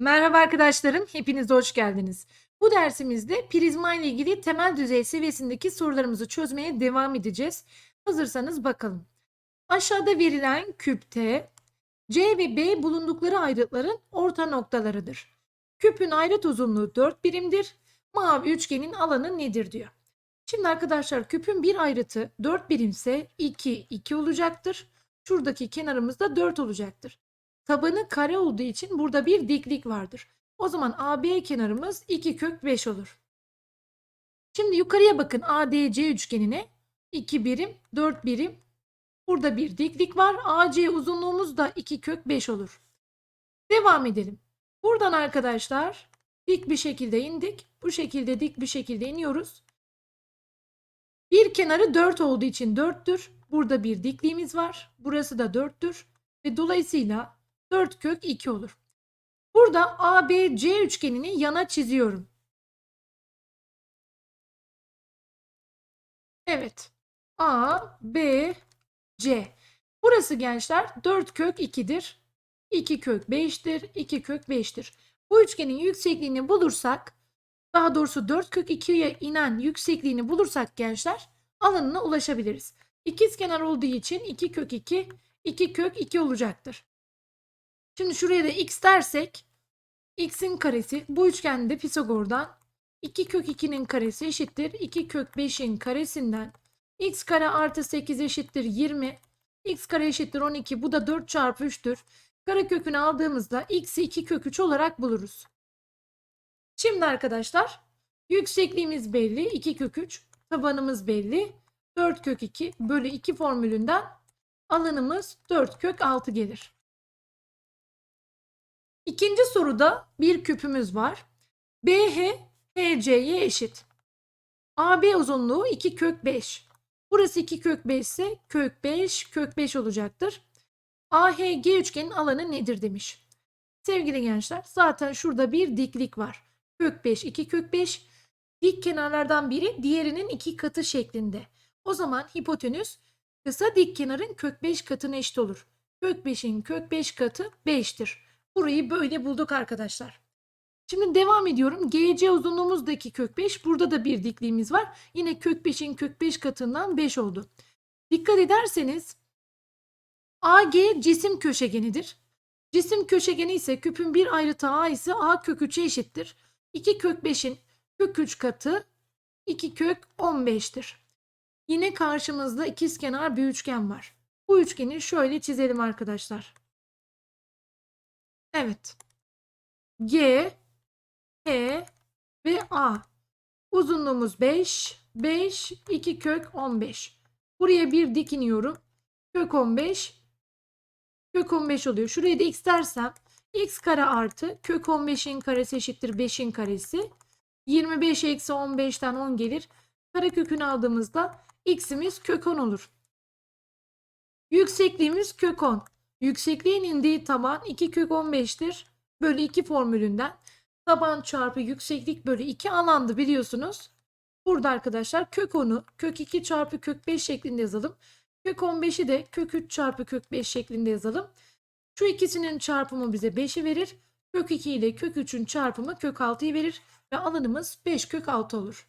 Merhaba arkadaşlarım, hepiniz hoş geldiniz. Bu dersimizde prizma ile ilgili temel düzey seviyesindeki sorularımızı çözmeye devam edeceğiz. Hazırsanız bakalım. Aşağıda verilen küpte C ve B bulundukları ayrıtların orta noktalarıdır. Küpün ayrıt uzunluğu 4 birimdir. Mavi üçgenin alanı nedir diyor. Şimdi arkadaşlar küpün bir ayrıtı 4 birimse 2, 2 olacaktır. Şuradaki kenarımız da 4 olacaktır. Tabanı kare olduğu için burada bir diklik vardır. O zaman AB kenarımız 2 kök 5 olur. Şimdi yukarıya bakın ADC üçgenine 2 birim 4 birim. Burada bir diklik var. AC uzunluğumuz da 2 kök 5 olur. Devam edelim. Buradan arkadaşlar dik bir şekilde indik. Bu şekilde dik bir şekilde iniyoruz. Bir kenarı 4 olduğu için 4'tür. Burada bir dikliğimiz var. Burası da 4'tür. Ve dolayısıyla 4 kök 2 olur. Burada ABC üçgenini yana çiziyorum. Evet. A, B, C. Burası gençler 4 kök 2'dir. 2 kök 5'tir. 2 kök 5'tir. Bu üçgenin yüksekliğini bulursak, daha doğrusu 4 kök 2'ye inen yüksekliğini bulursak gençler alanına ulaşabiliriz. İkizkenar olduğu için 2 kök 2, 2 kök 2 olacaktır. Şimdi şuraya da x dersek x'in karesi bu üçgende Pisagor'dan 2 kök 2'nin karesi eşittir 2 kök 5'in karesinden x kare artı 8 eşittir 20 x kare eşittir 12 bu da 4 çarpı 3'tür. Karekökünü aldığımızda x'i 2 kök 3 olarak buluruz. Şimdi arkadaşlar yüksekliğimiz belli 2 kök 3 tabanımız belli 4 kök 2 bölü 2 formülünden alanımız 4 kök 6 gelir. İkinci soruda bir küpümüz var. BH HC'ye eşit. AB uzunluğu 2 kök 5. Burası 2 kök 5 ise kök 5 kök 5 olacaktır. AHG üçgenin alanı nedir demiş. Sevgili gençler zaten şurada bir diklik var. Kök 5 2 kök 5 dik kenarlardan biri diğerinin iki katı şeklinde. O zaman hipotenüs kısa dik kenarın kök 5 katına eşit olur. Kök 5'in kök 5 katı 5'tir. Burayı böyle bulduk arkadaşlar. Şimdi devam ediyorum. GC uzunluğumuzdaki kök 5. Burada da bir dikliğimiz var. Yine kök 5'in kök 5 katından 5 oldu. Dikkat ederseniz AG cisim köşegenidir. Cisim köşegeni ise küpün bir ayrıtı A ise A kök 3'e eşittir. 2 kök 5'in kök 3 katı 2 kök 15'tir. Yine karşımızda ikizkenar bir üçgen var. Bu üçgeni şöyle çizelim arkadaşlar. Evet. G, H ve A. Uzunluğumuz 5. 5, 2 kök 15. Buraya bir dik iniyorum. Kök 15. Kök 15 oluyor. Şuraya da x dersem x kare artı kök 15'in karesi eşittir 5'in karesi. 25 eksi 15'ten 10 gelir. Karekökünü aldığımızda x'imiz kök 10 olur. Yüksekliğimiz kök 10. Yüksekliğin indiği taban 2 kök 15'tir. Bölü 2 formülünden taban çarpı yükseklik bölü 2 alandı biliyorsunuz. Burada arkadaşlar kök 10'u kök 2 çarpı kök 5 şeklinde yazalım. Kök 15'i de kök 3 çarpı kök 5 şeklinde yazalım. Şu ikisinin çarpımı bize 5'i verir. Kök 2 ile kök 3'ün çarpımı kök 6'yı verir ve alanımız 5 kök 6 olur.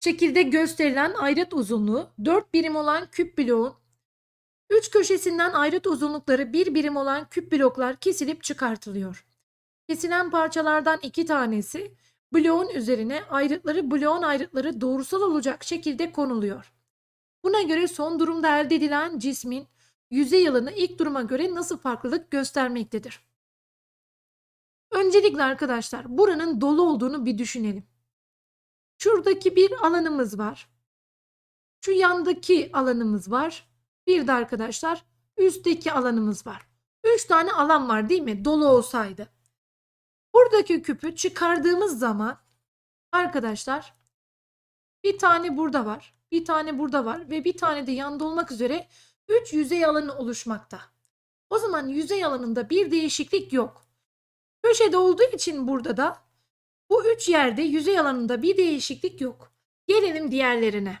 Şekilde gösterilen ayrıt uzunluğu 4 birim olan küp bloğun Üç köşesinden ayrıt uzunlukları bir birim olan küp bloklar kesilip çıkartılıyor. Kesilen parçalardan iki tanesi bloğun üzerine ayrıtları bloğun ayrıtları doğrusal olacak şekilde konuluyor. Buna göre son durumda elde edilen cismin yüzey alanı ilk duruma göre nasıl farklılık göstermektedir? Öncelikle arkadaşlar buranın dolu olduğunu bir düşünelim. Şuradaki bir alanımız var. Şu yandaki alanımız var. Bir de arkadaşlar üstteki alanımız var. 3 tane alan var değil mi? Dolu olsaydı. Buradaki küpü çıkardığımız zaman arkadaşlar bir tane burada var. Bir tane burada var ve bir tane de yanda olmak üzere 3 yüzey alanı oluşmakta. O zaman yüzey alanında bir değişiklik yok. Köşede olduğu için burada da bu 3 yerde yüzey alanında bir değişiklik yok. Gelelim diğerlerine.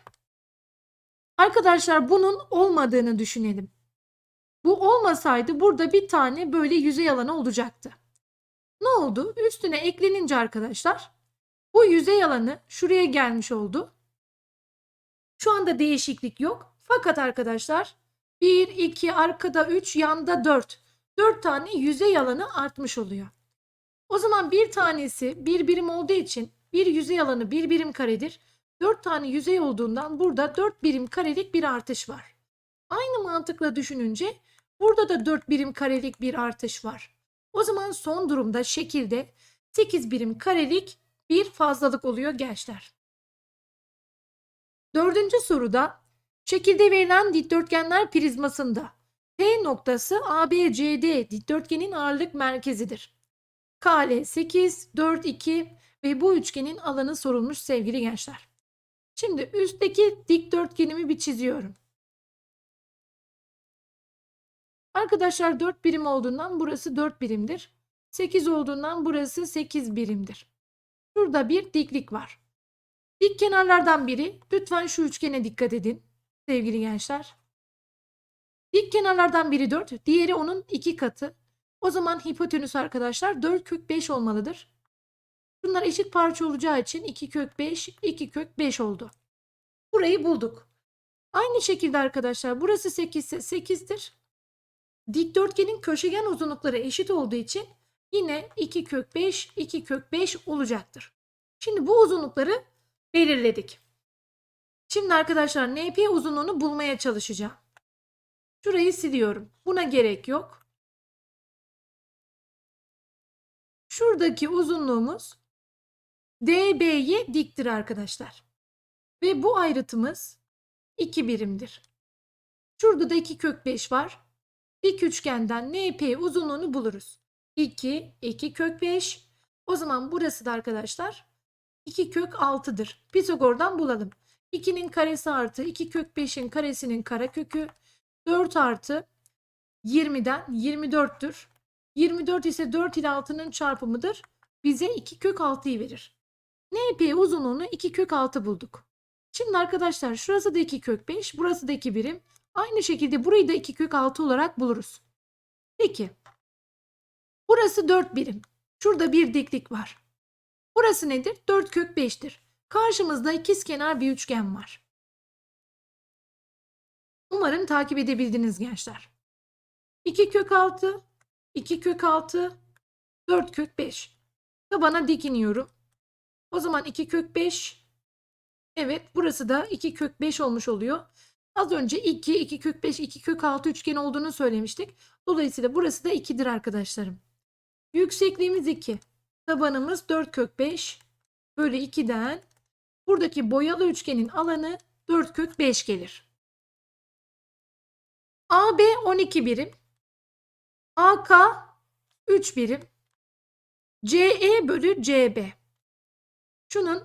Arkadaşlar bunun olmadığını düşünelim. Bu olmasaydı burada bir tane böyle yüzey alanı olacaktı. Ne oldu? Üstüne eklenince arkadaşlar bu yüzey alanı şuraya gelmiş oldu. Şu anda değişiklik yok. Fakat arkadaşlar 1, 2, arkada 3, yanda 4. 4 tane yüzey alanı artmış oluyor. O zaman bir tanesi bir birim olduğu için bir yüzey alanı bir birim karedir. 4 tane yüzey olduğundan burada 4 birim karelik bir artış var. Aynı mantıkla düşününce burada da 4 birim karelik bir artış var. O zaman son durumda şekilde 8 birim karelik bir fazlalık oluyor gençler. Dördüncü soruda şekilde verilen dikdörtgenler prizmasında P noktası ABCD dikdörtgenin ağırlık merkezidir. Kale 8, 4, 2 ve bu üçgenin alanı sorulmuş sevgili gençler. Şimdi üstteki dikdörtgenimi bir çiziyorum. Arkadaşlar 4 birim olduğundan burası 4 birimdir. 8 olduğundan burası 8 birimdir. Şurada bir diklik var. Dik kenarlardan biri lütfen şu üçgene dikkat edin sevgili gençler. Dik kenarlardan biri 4, diğeri onun 2 katı. O zaman hipotenüs arkadaşlar 4 kök 5 olmalıdır. Bunlar eşit parça olacağı için 2 kök 5, 2 kök 5 oldu. Burayı bulduk. Aynı şekilde arkadaşlar burası 8 ise 8'dir. Dikdörtgenin köşegen uzunlukları eşit olduğu için yine 2 kök 5, 2 kök 5 olacaktır. Şimdi bu uzunlukları belirledik. Şimdi arkadaşlar NP uzunluğunu bulmaya çalışacağım. Şurayı siliyorum. Buna gerek yok. Şuradaki uzunluğumuz DB'ye diktir arkadaşlar. Ve bu ayrıtımız 2 birimdir. Şurada da 2 kök 5 var. Dik üçgenden NP uzunluğunu buluruz. 2, 2 kök 5. O zaman burası da arkadaşlar 2 kök 6'dır. Pisagor'dan bulalım. 2'nin karesi artı 2 kök 5'in karesinin karekökü 4 artı 20'den 24'tür. 24 ise 4 ile 6'nın çarpımıdır. Bize 2 kök 6'yı verir. NP uzunluğunu 2 kök 6 bulduk. Şimdi arkadaşlar şurası da 2 kök 5, burası da 2 birim. Aynı şekilde burayı da 2 kök 6 olarak buluruz. Peki. Burası 4 birim. Şurada bir diklik var. Burası nedir? 4 kök 5'tir. Karşımızda ikizkenar bir üçgen var. Umarım takip edebildiniz gençler. 2 kök 6, 2 kök 6, 4 kök 5. Tabana dik iniyorum. O zaman 2 kök 5. Evet burası da 2 kök 5 olmuş oluyor. Az önce 2, 2 kök 5, 2 kök 6 üçgen olduğunu söylemiştik. Dolayısıyla burası da 2'dir arkadaşlarım. Yüksekliğimiz 2. Tabanımız 4 kök 5 bölü 2'den buradaki boyalı üçgenin alanı 4 kök 5 gelir. AB 12 birim. AK 3 birim. CE bölü CB. Şunun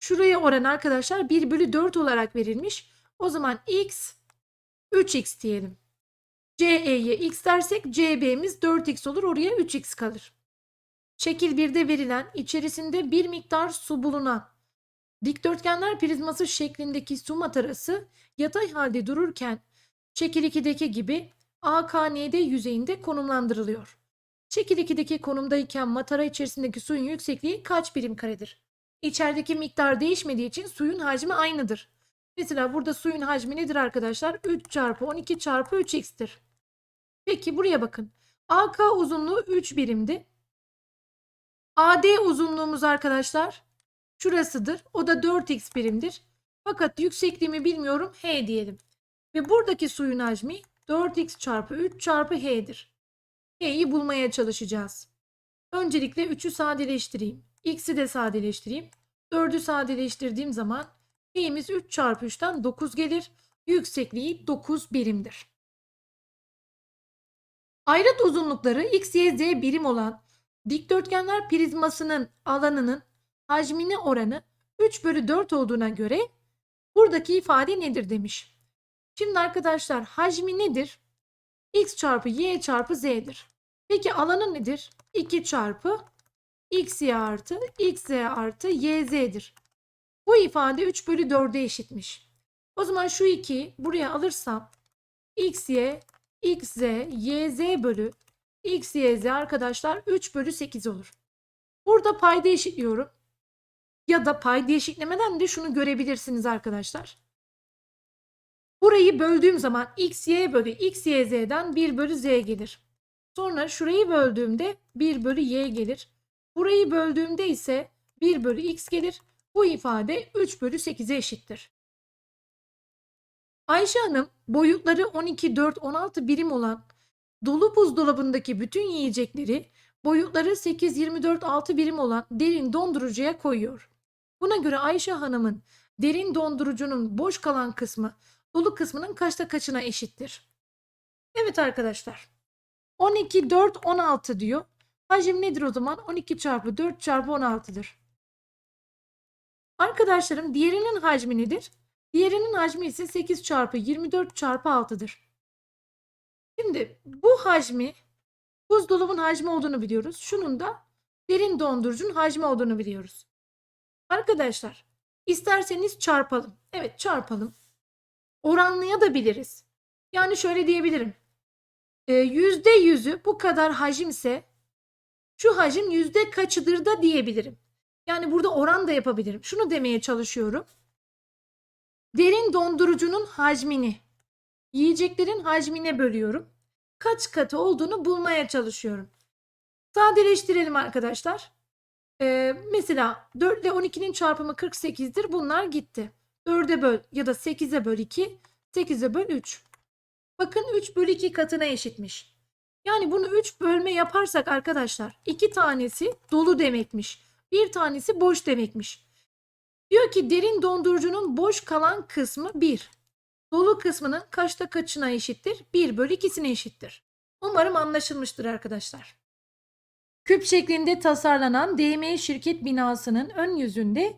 şuraya oran arkadaşlar 1 bölü 4 olarak verilmiş. O zaman x 3x diyelim. CE'ye x dersek CB'miz 4x olur. Oraya 3x kalır. Şekil 1'de verilen içerisinde bir miktar su bulunan dikdörtgenler prizması şeklindeki su matarası yatay halde dururken şekil 2'deki gibi AKND yüzeyinde konumlandırılıyor. Şekil 2'deki konumdayken matara içerisindeki suyun yüksekliği kaç birim karedir? İçerideki miktar değişmediği için suyun hacmi aynıdır. Mesela burada suyun hacmi nedir arkadaşlar? 3 çarpı 12 çarpı 3x'tir. Peki buraya bakın. AK uzunluğu 3 birimdi. AD uzunluğumuz arkadaşlar şurasıdır. O da 4x birimdir. Fakat yüksekliğimi bilmiyorum. H diyelim. Ve buradaki suyun hacmi 4x çarpı 3 çarpı H'dir. H'yi bulmaya çalışacağız. Öncelikle 3'ü sadeleştireyim. X'i de sadeleştireyim. 4'ü sadeleştirdiğim zaman H'imiz 3 çarpı 3'ten 9 gelir. Yüksekliği 9 birimdir. Ayrıt uzunlukları x, y, z birim olan dikdörtgenler prizmasının alanının hacmine oranı 3 bölü 4 olduğuna göre buradaki ifade nedir demiş. Şimdi arkadaşlar hacmi nedir? x çarpı y çarpı z'dir. Peki alanı nedir? 2 çarpı x y artı x z artı y z'dir. Bu ifade 3 bölü 4'e eşitmiş. O zaman şu 2'yi buraya alırsam x y x z y z bölü x, y, z arkadaşlar 3 bölü 8 olur. Burada payda eşitliyorum. Ya da payda eşitlemeden de şunu görebilirsiniz arkadaşlar. Burayı böldüğüm zaman x, y bölü x, y, z'den 1 bölü z gelir. Sonra şurayı böldüğümde 1 bölü y gelir. Burayı böldüğümde ise 1 bölü x gelir. Bu ifade 3 bölü 8'e eşittir. Ayşe Hanım boyutları 12, 4, 16 birim olan dolu buzdolabındaki bütün yiyecekleri boyutları 8, 24, 6 birim olan derin dondurucuya koyuyor. Buna göre Ayşe Hanım'ın derin dondurucunun boş kalan kısmı dolu kısmının kaçta kaçına eşittir? Evet arkadaşlar. 12, 4, 16 diyor. Hacim nedir o zaman? 12 çarpı 4 çarpı 16'dır. Arkadaşlarım diğerinin hacmi nedir? Diğerinin hacmi ise 8 çarpı 24 çarpı 6'dır. Şimdi bu hacmi buzdolabın hacmi olduğunu biliyoruz. Şunun da derin dondurucunun hacmi olduğunu biliyoruz. Arkadaşlar isterseniz çarpalım. Evet çarpalım. Oranlıya da biliriz. Yani şöyle diyebilirim. Ee, Yüzde yüzü bu kadar hacimse şu hacim yüzde kaçıdır da diyebilirim. Yani burada oran da yapabilirim. Şunu demeye çalışıyorum. Derin dondurucunun hacmini yiyeceklerin hacmine bölüyorum. Kaç katı olduğunu bulmaya çalışıyorum. Sadeleştirelim arkadaşlar. Ee, mesela 4 ile 12'nin çarpımı 48'dir. Bunlar gitti. 4'e böl ya da 8'e böl 2, 8'e böl 3. Bakın 3 bölü 2 katına eşitmiş. Yani bunu 3 bölme yaparsak arkadaşlar 2 tanesi dolu demekmiş. Bir tanesi boş demekmiş. Diyor ki derin dondurucunun boş kalan kısmı 1. Dolu kısmının kaçta kaçına eşittir? 1 bölü 2'sine eşittir. Umarım anlaşılmıştır arkadaşlar. Küp şeklinde tasarlanan DME şirket binasının ön yüzünde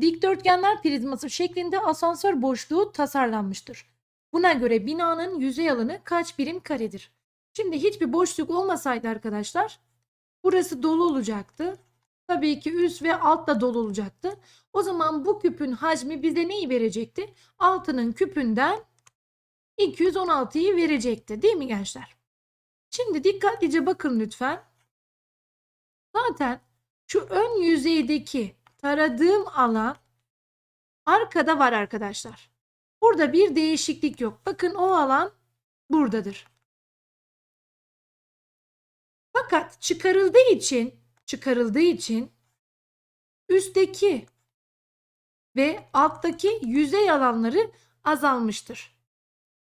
dikdörtgenler prizması şeklinde asansör boşluğu tasarlanmıştır. Buna göre binanın yüzey alanı kaç birim karedir? Şimdi hiçbir boşluk olmasaydı arkadaşlar burası dolu olacaktı. Tabii ki üst ve alt da dolu olacaktı. O zaman bu küpün hacmi bize neyi verecekti? Altının küpünden 216'yı verecekti değil mi gençler? Şimdi dikkatlice bakın lütfen. Zaten şu ön yüzeydeki taradığım alan arkada var arkadaşlar. Burada bir değişiklik yok. Bakın o alan buradadır. Fakat çıkarıldığı için çıkarıldığı için üstteki ve alttaki yüzey alanları azalmıştır.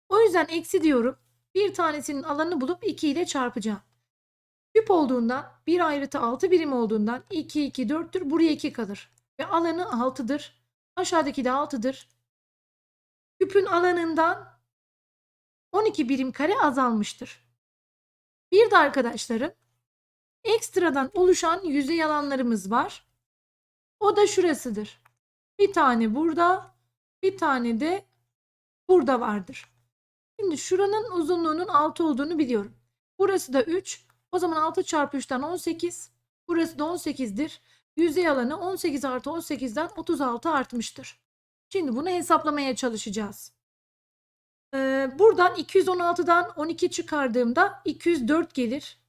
O yüzden eksi diyorum. Bir tanesinin alanını bulup 2 ile çarpacağım. Küp olduğundan bir ayrıtı 6 birim olduğundan 2 2 4'tür. Buraya 2 kalır. Ve alanı 6'dır. Aşağıdaki de 6'dır. Küpün alanından 12 birim kare azalmıştır. Bir de arkadaşlarım ekstradan oluşan yüzey alanlarımız var. O da şurasıdır. Bir tane burada, bir tane de burada vardır. Şimdi şuranın uzunluğunun 6 olduğunu biliyorum. Burası da 3. O zaman 6 çarpı 3'ten 18. Burası da 18'dir. Yüzey alanı 18 artı 18'den 36 artmıştır. Şimdi bunu hesaplamaya çalışacağız. Ee, buradan 216'dan 12 çıkardığımda 204 gelir.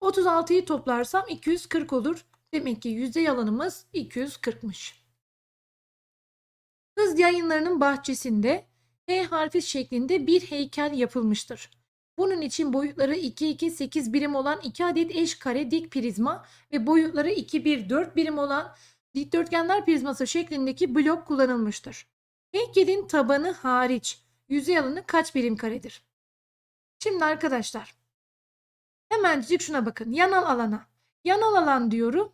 36'yı toplarsam 240 olur. Demek ki yüzey alanımız 240'mış. Hız yayınlarının bahçesinde H harfi şeklinde bir heykel yapılmıştır. Bunun için boyutları 2 2 8 birim olan 2 adet eş kare dik prizma ve boyutları 2 1 4 birim olan dikdörtgenler prizması şeklindeki blok kullanılmıştır. Heykelin tabanı hariç yüzey alanı kaç birim karedir? Şimdi arkadaşlar hemencik şuna bakın. Yanal alana. Yanal alan diyorum.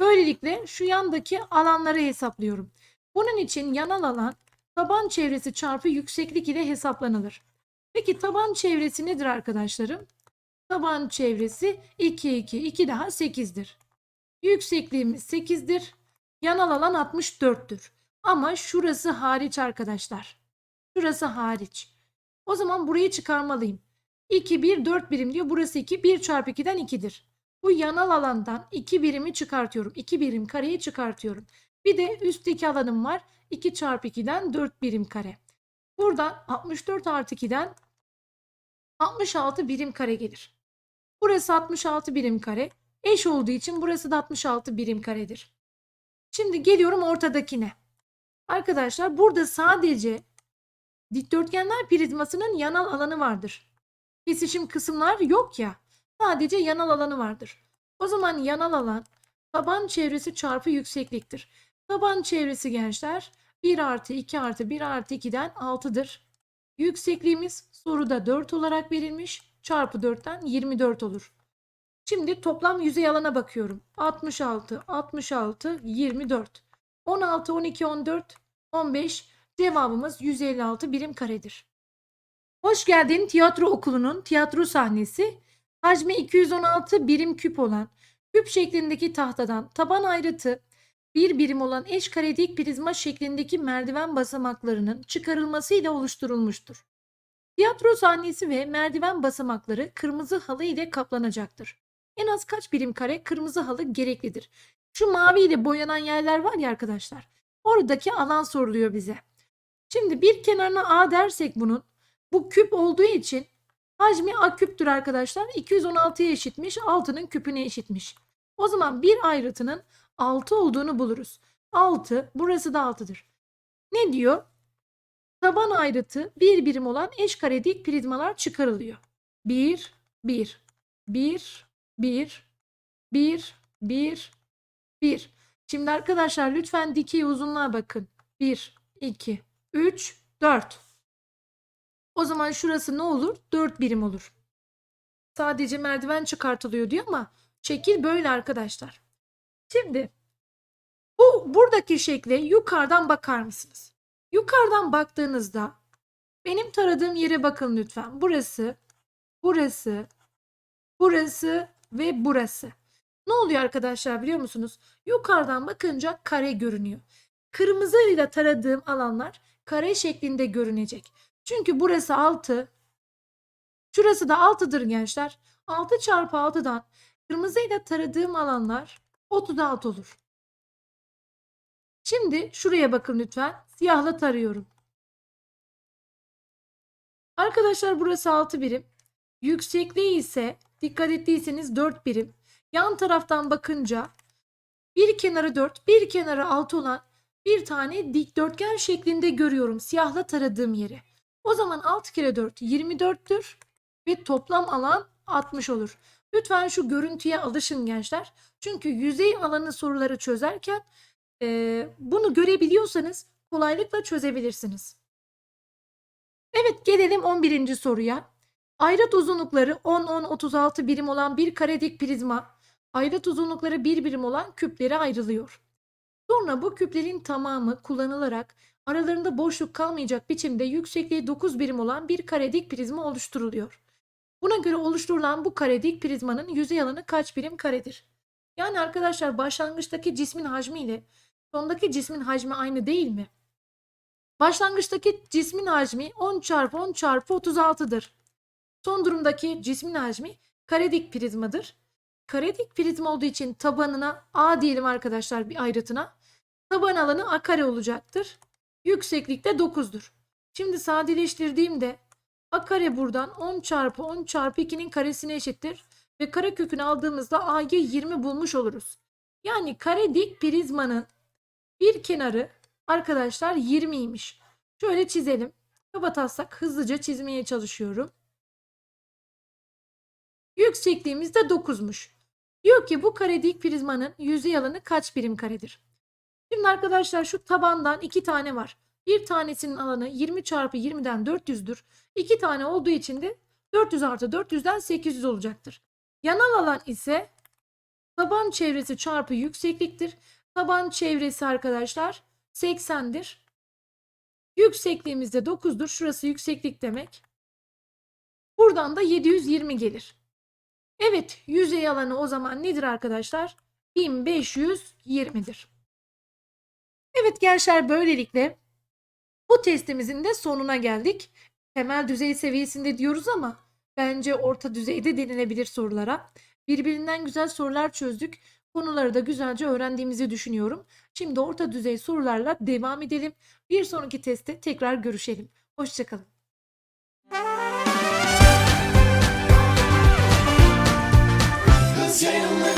Böylelikle şu yandaki alanları hesaplıyorum. Bunun için yanal alan taban çevresi çarpı yükseklik ile hesaplanılır. Peki taban çevresi nedir arkadaşlarım? Taban çevresi 2 2 2 daha 8'dir. Yüksekliğimiz 8'dir. Yanal alan 64'tür. Ama şurası hariç arkadaşlar. Şurası hariç. O zaman burayı çıkarmalıyım. 2 1 4 birim diyor. Burası 2 1 çarpı 2'den 2'dir. Bu yanal alandan 2 birimi çıkartıyorum. 2 birim kareyi çıkartıyorum. Bir de üstteki alanım var. 2 çarpı 2'den 4 birim kare. Buradan 64 artı 2'den 66 birim kare gelir. Burası 66 birim kare. Eş olduğu için burası da 66 birim karedir. Şimdi geliyorum ortadakine. Arkadaşlar burada sadece dikdörtgenler prizmasının yanal alanı vardır. Kesişim kısımlar yok ya. Sadece yanal alanı vardır. O zaman yanal alan taban çevresi çarpı yüksekliktir. Taban çevresi gençler 1 artı 2 artı 1 artı 2'den 6'dır. Yüksekliğimiz soruda 4 olarak verilmiş. Çarpı 4'ten 24 olur. Şimdi toplam yüzey alana bakıyorum. 66, 66, 24. 16, 12, 14, 15. Cevabımız 156 birim karedir. Hoş geldin tiyatro okulunun tiyatro sahnesi. Hacmi 216 birim küp olan küp şeklindeki tahtadan taban ayrıtı bir birim olan eş kare dik prizma şeklindeki merdiven basamaklarının çıkarılmasıyla oluşturulmuştur. Tiyatro sahnesi ve merdiven basamakları kırmızı halı ile kaplanacaktır. En az kaç birim kare kırmızı halı gereklidir? Şu mavi ile boyanan yerler var ya arkadaşlar. Oradaki alan soruluyor bize. Şimdi bir kenarına A dersek bunun bu küp olduğu için hacmi A küptür arkadaşlar. 216'ya eşitmiş. 6'nın küpüne eşitmiş. O zaman bir ayrıtının 6 olduğunu buluruz. 6 burası da 6'dır. Ne diyor? Taban ayrıtı bir birim olan eş kare dik prizmalar çıkarılıyor. 1 1 1 1 1 1 1 Şimdi arkadaşlar lütfen dikey uzunluğa bakın. 1 2 3 4 O zaman şurası ne olur? 4 birim olur. Sadece merdiven çıkartılıyor diyor ama şekil böyle arkadaşlar. Şimdi bu buradaki şekle yukarıdan bakar mısınız? Yukarıdan baktığınızda benim taradığım yere bakın lütfen. Burası, burası, burası ve burası. Ne oluyor arkadaşlar biliyor musunuz? Yukarıdan bakınca kare görünüyor. Kırmızı ile taradığım alanlar kare şeklinde görünecek. Çünkü burası 6. Şurası da 6'dır gençler. 6 çarpı 6'dan kırmızı ile taradığım alanlar 36 olur. Şimdi şuraya bakın lütfen. Siyahla tarıyorum. Arkadaşlar burası 6 birim. Yüksekliği ise dikkat ettiyseniz 4 birim. Yan taraftan bakınca bir kenarı 4, bir kenarı 6 olan bir tane dikdörtgen şeklinde görüyorum siyahla taradığım yeri. O zaman 6 kere 4 24'tür ve toplam alan 60 olur. Lütfen şu görüntüye alışın gençler. Çünkü yüzey alanı soruları çözerken e, bunu görebiliyorsanız kolaylıkla çözebilirsiniz. Evet gelelim 11. soruya. Ayrıt uzunlukları 10-10-36 birim olan bir kare dik prizma, ayrıt uzunlukları 1 birim olan küplere ayrılıyor. Sonra bu küplerin tamamı kullanılarak aralarında boşluk kalmayacak biçimde yüksekliği 9 birim olan bir kare dik prizma oluşturuluyor. Buna göre oluşturulan bu kare dik prizmanın yüzey alanı kaç birim karedir? Yani arkadaşlar başlangıçtaki cismin hacmi ile sondaki cismin hacmi aynı değil mi? Başlangıçtaki cismin hacmi 10 çarpı 10 çarpı 36'dır. Son durumdaki cismin hacmi karedik prizmadır. Karedik prizma olduğu için tabanına A diyelim arkadaşlar bir ayrıtına. Taban alanı A kare olacaktır. Yükseklik de 9'dur. Şimdi sadeleştirdiğimde A kare buradan 10 çarpı 10 çarpı 2'nin karesine eşittir. Ve kare kökünü aldığımızda A'yı 20 bulmuş oluruz. Yani kare dik prizmanın bir kenarı arkadaşlar 20'ymiş. Şöyle çizelim. Kabataslak hızlıca çizmeye çalışıyorum. Yüksekliğimiz de 9'muş. Diyor ki bu kare dik prizmanın yüzey alanı kaç birim karedir? Şimdi arkadaşlar şu tabandan iki tane var. Bir tanesinin alanı 20 çarpı 20'den 400'dür. İki tane olduğu için de 400 artı 400'den 800 olacaktır. Yanal alan ise taban çevresi çarpı yüksekliktir. Taban çevresi arkadaşlar 80'dir. Yüksekliğimiz de 9'dur. Şurası yükseklik demek. Buradan da 720 gelir. Evet yüzey alanı o zaman nedir arkadaşlar? 1520'dir. Evet gençler böylelikle bu testimizin de sonuna geldik. Temel düzey seviyesinde diyoruz ama bence orta düzeyde denilebilir sorulara. Birbirinden güzel sorular çözdük. Konuları da güzelce öğrendiğimizi düşünüyorum. Şimdi orta düzey sorularla devam edelim. Bir sonraki testte tekrar görüşelim. Hoşçakalın. Cause